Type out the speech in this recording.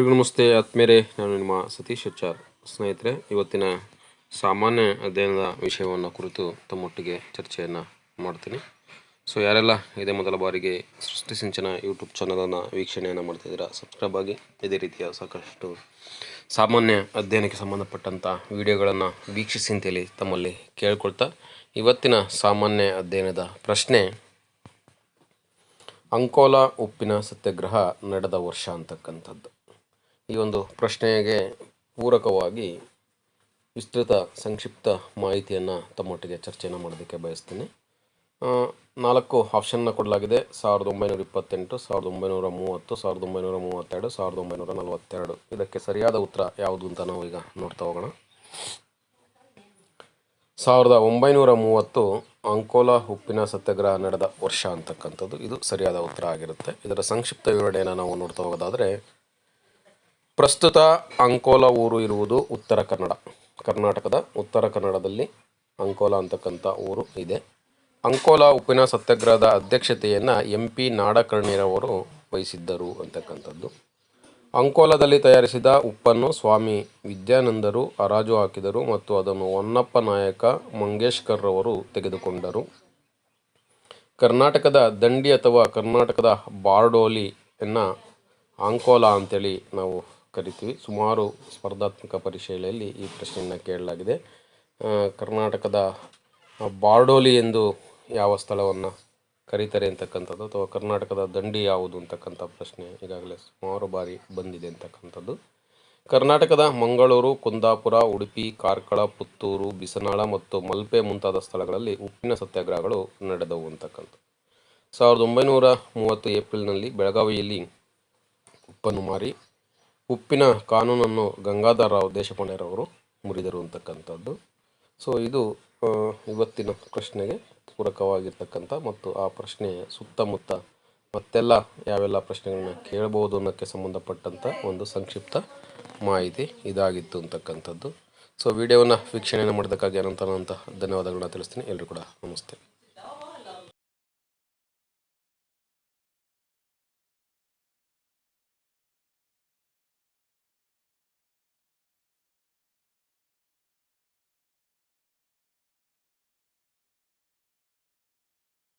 ಎಲ್ರಿಗೂ ನಮಸ್ತೆ. ಆತ್ಮೇರೆ ನಾನು ನಿಮ್ಮ ಸತೀಶ್ ಹೆಚ್ಚಾರ್ ಸ್ನೇಹಿತರೆ, ಇವತ್ತಿನ ಸಾಮಾನ್ಯ ಅಧ್ಯಯನದ ವಿಷಯವನ್ನು ಕುರಿತು ತಮ್ಮೊಟ್ಟಿಗೆ ಚರ್ಚೆಯನ್ನು ಮಾಡ್ತೀನಿ. ಸೊ, ಯಾರೆಲ್ಲ ಇದೇ ಮೊದಲ ಬಾರಿಗೆ ಸೃಷ್ಟಿ ಸಿಂಚನ ಯೂಟ್ಯೂಬ್ ಚಾನಲನ್ನು ವೀಕ್ಷಣೆಯನ್ನು ಮಾಡ್ತಿದ್ದೀರಾ, ಸಬ್ಸ್ಕ್ರೈಬ್ ಆಗಿ ಇದೇ ರೀತಿಯ ಸಾಕಷ್ಟು ಸಾಮಾನ್ಯ ಅಧ್ಯಯನಕ್ಕೆ ಸಂಬಂಧಪಟ್ಟಂಥ ವಿಡಿಯೋಗಳನ್ನು ವೀಕ್ಷಿಸಿ ಅಂತೇಳಿ ತಮ್ಮಲ್ಲಿ ಕೇಳ್ಕೊಳ್ತಾ, ಇವತ್ತಿನ ಸಾಮಾನ್ಯ ಅಧ್ಯಯನದ ಪ್ರಶ್ನೆ, ಅಂಕೋಲಾ ಉಪ್ಪಿನ ಸತ್ಯಾಗ್ರಹ ನಡೆದ ವರ್ಷ ಅಂತಕ್ಕಂಥದ್ದು. ಈ ಒಂದು ಪ್ರಶ್ನೆಗೆ ಪೂರಕವಾಗಿ ವಿಸ್ತೃತ, ಸಂಕ್ಷಿಪ್ತ ಮಾಹಿತಿಯನ್ನು ತಮ್ಮೊಟ್ಟಿಗೆ ಚರ್ಚೆಯನ್ನು ಮಾಡೋದಕ್ಕೆ ಬಯಸ್ತೀನಿ. ನಾಲ್ಕು ಆಪ್ಷನ್ನ ಕೊಡಲಾಗಿದೆ. ಸಾವಿರದ ಒಂಬೈನೂರ ಇಪ್ಪತ್ತೆಂಟು, ಸಾವಿರದ ಒಂಬೈನೂರ ಮೂವತ್ತು, ಸಾವಿರದ ಒಂಬೈನೂರ ಮೂವತ್ತೆರಡು, ಸಾವಿರದ ಒಂಬೈನೂರ ನಲವತ್ತೆರಡು. ಇದಕ್ಕೆ ಸರಿಯಾದ ಉತ್ತರ ಯಾವುದು ಅಂತ ನಾವು ಈಗ ನೋಡ್ತಾ ಹೋಗೋಣ. ಸಾವಿರದ ಒಂಬೈನೂರ ಮೂವತ್ತು, ಅಂಕೋಲಾ ಉಪ್ಪಿನ ಸತ್ಯಾಗ್ರಹ ನಡೆದ ವರ್ಷ ಅಂತಕ್ಕಂಥದ್ದು. ಇದು ಸರಿಯಾದ ಉತ್ತರ ಆಗಿರುತ್ತೆ. ಇದರ ಸಂಕ್ಷಿಪ್ತ ವಿವರಣೆಯನ್ನು ನಾವು ನೋಡ್ತಾ ಹೋಗೋದಾದರೆ ಪ್ರಸ್ತುತ ಅಂಕೋಲಾ ಊರು ಇರುವುದು ಉತ್ತರ ಕನ್ನಡ. ಕರ್ನಾಟಕದ ಉತ್ತರ ಕನ್ನಡದಲ್ಲಿ ಅಂಕೋಲಾ ಅಂತಕ್ಕಂಥ ಊರು ಇದೆ. ಅಂಕೋಲಾ ಉಪ್ಪಿನ ಸತ್ಯಾಗ್ರಹದ ಅಧ್ಯಕ್ಷತೆಯನ್ನು ಎಂ ಪಿ ನಾಡಕರ್ಣಿರವರು ವಹಿಸಿದ್ದರು ಅಂತಕ್ಕಂಥದ್ದು. ಅಂಕೋಲಾದಲ್ಲಿ ತಯಾರಿಸಿದ ಉಪ್ಪನ್ನು ಸ್ವಾಮಿ ವಿದ್ಯಾನಂದರು ಹರಾಜು ಹಾಕಿದರು ಮತ್ತು ಅದನ್ನು ಹೊನ್ನಪ್ಪ ನಾಯಕ ಮಂಗೇಶ್ಕರ್ರವರು ತೆಗೆದುಕೊಂಡರು. ಕರ್ನಾಟಕದ ದಂಡಿ ಅಥವಾ ಕರ್ನಾಟಕದ ಬಾರ್ಡೋಲಿಯನ್ನು ಅಂಕೋಲಾ ಅಂತೇಳಿ ನಾವು ಕರಿತೀವಿ ಸುಮಾರು ಸ್ಪರ್ಧಾತ್ಮಕ ಪರೀಕ್ಷೆಗಳಲ್ಲಿ ಈ ಪ್ರಶ್ನೆಯನ್ನು ಕೇಳಲಾಗಿದೆ. ಕರ್ನಾಟಕದ ಬಾರ್ಡೋಲಿ ಎಂದು ಯಾವ ಸ್ಥಳವನ್ನು ಕರೀತಾರೆ ಅಂತಕ್ಕಂಥದ್ದು ಅಥವಾ ಕರ್ನಾಟಕದ ದಂಡಿ ಯಾವುದು ಅಂತಕ್ಕಂಥ ಪ್ರಶ್ನೆ ಈಗಾಗಲೇ ಸುಮಾರು ಬಾರಿ ಬಂದಿದೆ ಅಂತಕ್ಕಂಥದ್ದು. ಕರ್ನಾಟಕದ ಮಂಗಳೂರು, ಕುಂದಾಪುರ, ಉಡುಪಿ, ಕಾರ್ಕಳ, ಪುತ್ತೂರು, ಬಿಸನಾಳ ಮತ್ತು ಮಲ್ಪೆ ಮುಂತಾದ ಸ್ಥಳಗಳಲ್ಲಿ ಉಪ್ಪಿನ ಸತ್ಯಾಗ್ರಹಗಳು ನಡೆದವು ಅಂತಕ್ಕಂಥ ಸಾವಿರದ ಒಂಬೈನೂರ ಮೂವತ್ತು ಏಪ್ರಿಲ್ನಲ್ಲಿ ಬೆಳಗಾವಿಯಲ್ಲಿ ಉಪ್ಪನ್ನು ಮಾರಿ ಉಪ್ಪಿನ ಕಾನೂನನ್ನು ಗಂಗಾಧರ ರಾವ್ ದೇಶಪಾಂಡೆರವರು ಮುರಿದರು ಅಂತಕ್ಕಂಥದ್ದು. ಸೊ ಇದು ಇವತ್ತಿನ ಪ್ರಶ್ನೆಗೆ ಪೂರಕವಾಗಿರ್ತಕ್ಕಂಥ ಮತ್ತು ಆ ಪ್ರಶ್ನೆಯ ಸುತ್ತಮುತ್ತ ಮತ್ತೆಲ್ಲ ಯಾವೆಲ್ಲ ಪ್ರಶ್ನೆಗಳನ್ನ ಕೇಳಬಹುದು ಅನ್ನೋಕ್ಕೆ ಸಂಬಂಧಪಟ್ಟಂಥ ಒಂದು ಸಂಕ್ಷಿಪ್ತ ಮಾಹಿತಿ ಇದಾಗಿತ್ತು ಅಂತಕ್ಕಂಥದ್ದು. ಸೊ ವಿಡಿಯೋವನ್ನು ವೀಕ್ಷಣೆಯನ್ನು ಮಾಡೋದಕ್ಕಾಗಿ ಅನಂತ ಅನಂತ ಧನ್ಯವಾದಗಳನ್ನ ತಿಳಿಸ್ತೀನಿ. ಎಲ್ಲರೂ ಕೂಡ ನಮಸ್ತೆ.